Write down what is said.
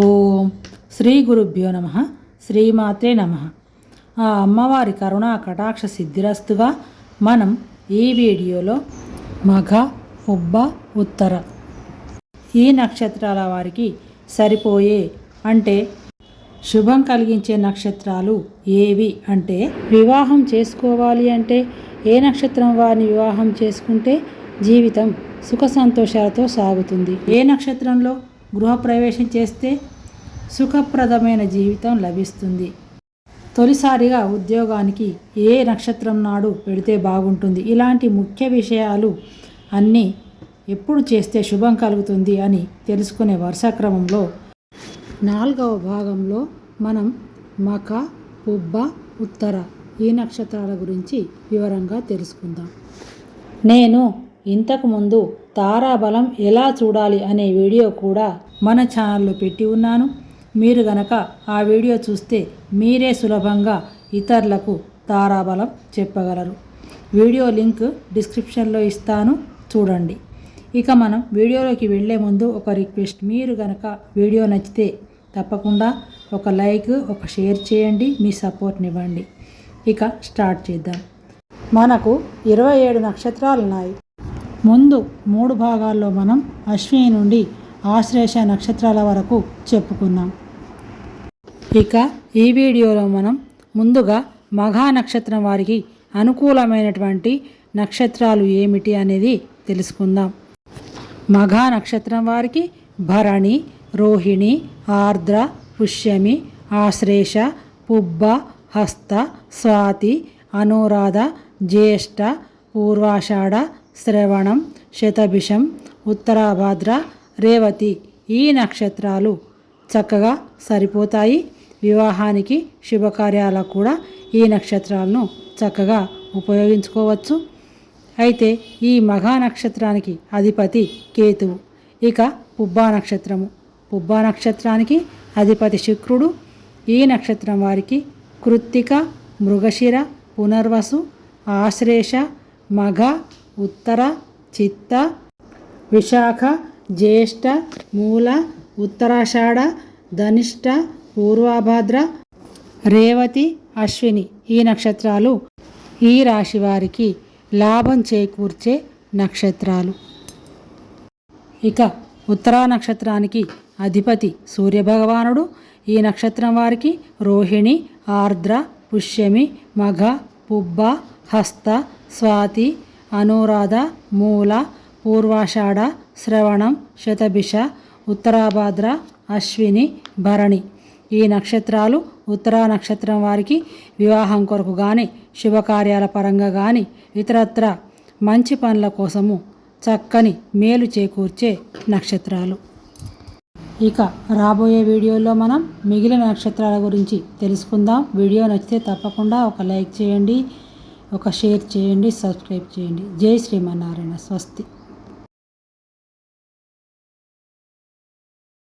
ఓం శ్రీ గురుభ్యో నమ శ్రీమాత్రే నమ. ఆ అమ్మవారి కరుణా కటాక్ష సిద్ధిరస్తుగా మనం ఈ వీడియోలో మఘ ఉబ్బ ఉత్తర ఈ నక్షత్రాల వారికి సరిపోయే అంటే శుభం కలిగించే నక్షత్రాలు ఏవి అంటే వివాహం చేసుకోవాలి అంటే ఏ నక్షత్రం వారిని వివాహం చేసుకుంటే జీవితం సుఖ సంతోషాలతో సాగుతుంది. ఏ నక్షత్రంలో గృహప్రవేశం చేస్తే సుఖప్రదమైన జీవితం లభిస్తుంది. తొలిసారిగా ఉద్యోగానికి ఏ నక్షత్రం నాడు పెడితే బాగుంటుంది? ఇలాంటి ముఖ్య విషయాలు అన్నీ ఎప్పుడు చేస్తే శుభం కలుగుతుంది అని తెలుసుకునే వరుస క్రమంలో నాలుగవ భాగంలో మనం మక పుబ్బ ఉత్తర ఈ నక్షత్రాల గురించి వివరంగా తెలుసుకుందాం. నేను ఇంతకుముందు తారాబలం ఎలా చూడాలి అనే వీడియో కూడా మన ఛానల్లో పెట్టి ఉన్నాను. మీరు గనక ఆ వీడియో చూస్తే మీరే సులభంగా ఇతరులకు తారాబలం చెప్పగలరు. వీడియో లింక్ డిస్క్రిప్షన్లో ఇస్తాను. చూడండి. ఇక మనం వీడియోలోకి వెళ్ళే ముందు ఒక రిక్వెస్ట్. మీరు గనక వీడియో నచ్చితే తప్పకుండా ఒక లైక్ ఒక షేర్ చేయండి. మీ సపోర్ట్నివ్వండి ఇక స్టార్ట్ చేద్దాం. మనకు ఇరవై ఏడు నక్షత్రాలు ఉన్నాయి ముందు మూడు భాగాల్లో మనం అశ్విని నుండి ఆశ్లేష నక్షత్రాల వరకు చెప్పుకున్నాం. ఇక ఈ వీడియోలో మనం ముందుగా మఘా నక్షత్రం వారికి అనుకూలమైనటువంటి నక్షత్రాలు ఏమిటి అనేది తెలుసుకుందాం. మఘా నక్షత్రం వారికి భరణి రోహిణి ఆర్ద్ర పుష్యమి ఆశ్లేష పుబ్బ హస్త స్వాతి అనురాధ జ్యేష్ఠ పూర్వాషాఢ శ్రవణం శతభిషం ఉత్తరాభాద్ర రేవతి ఈ నక్షత్రాలు చక్కగా సరిపోతాయి. వివాహానికి శుభకార్యాలకు కూడా ఈ నక్షత్రాలను చక్కగా ఉపయోగించుకోవచ్చు. అయితే ఈ మఘా నక్షత్రానికి అధిపతి కేతువు. ఇక పుబ్బా నక్షత్రము. పుబ్బా నక్షత్రానికి అధిపతి శుక్రుడు. ఈ నక్షత్రం వారికి కృత్తిక మృగశిర పునర్వసు ఆశ్లేష మఘ ఉత్తర చిత్త విశాఖ జ్యేష్ఠ మూల ఉత్తరాషాఢ ధనిష్ట పూర్వభద్ర రేవతి అశ్విని ఈ నక్షత్రాలు ఈ రాశి వారికి లాభం చేకూర్చే నక్షత్రాలు. ఇక ఉత్తరా నక్షత్రానికి అధిపతి సూర్యభగవానుడు. ఈ నక్షత్రం వారికి రోహిణి ఆర్ద్ర పుష్యమి మఘ పుబ్బ హస్త స్వాతి అనురాధ మూల పూర్వాషాఢ శ్రవణం శతభిష ఉత్తరాభాద్ర అశ్విని భరణి. ఈ నక్షత్రాలు ఉత్తరా నక్షత్రం వారికి వివాహం కొరకు కానీ శుభకార్యాల పరంగా కానీ ఇతరత్ర మంచి పనుల కోసము చక్కని మేలు చేకూర్చే నక్షత్రాలు. ఇక రాబోయే వీడియోలో మనం మిగిలిన నక్షత్రాల గురించి తెలుసుకుందాం. వీడియో నచ్చితే తప్పకుండా ఒక లైక్ చేయండి. ఒక షేర్ చేయండి సబ్స్క్రైబ్ చేయండి. జై శ్రీమన్నారాయణ స్వస్తి.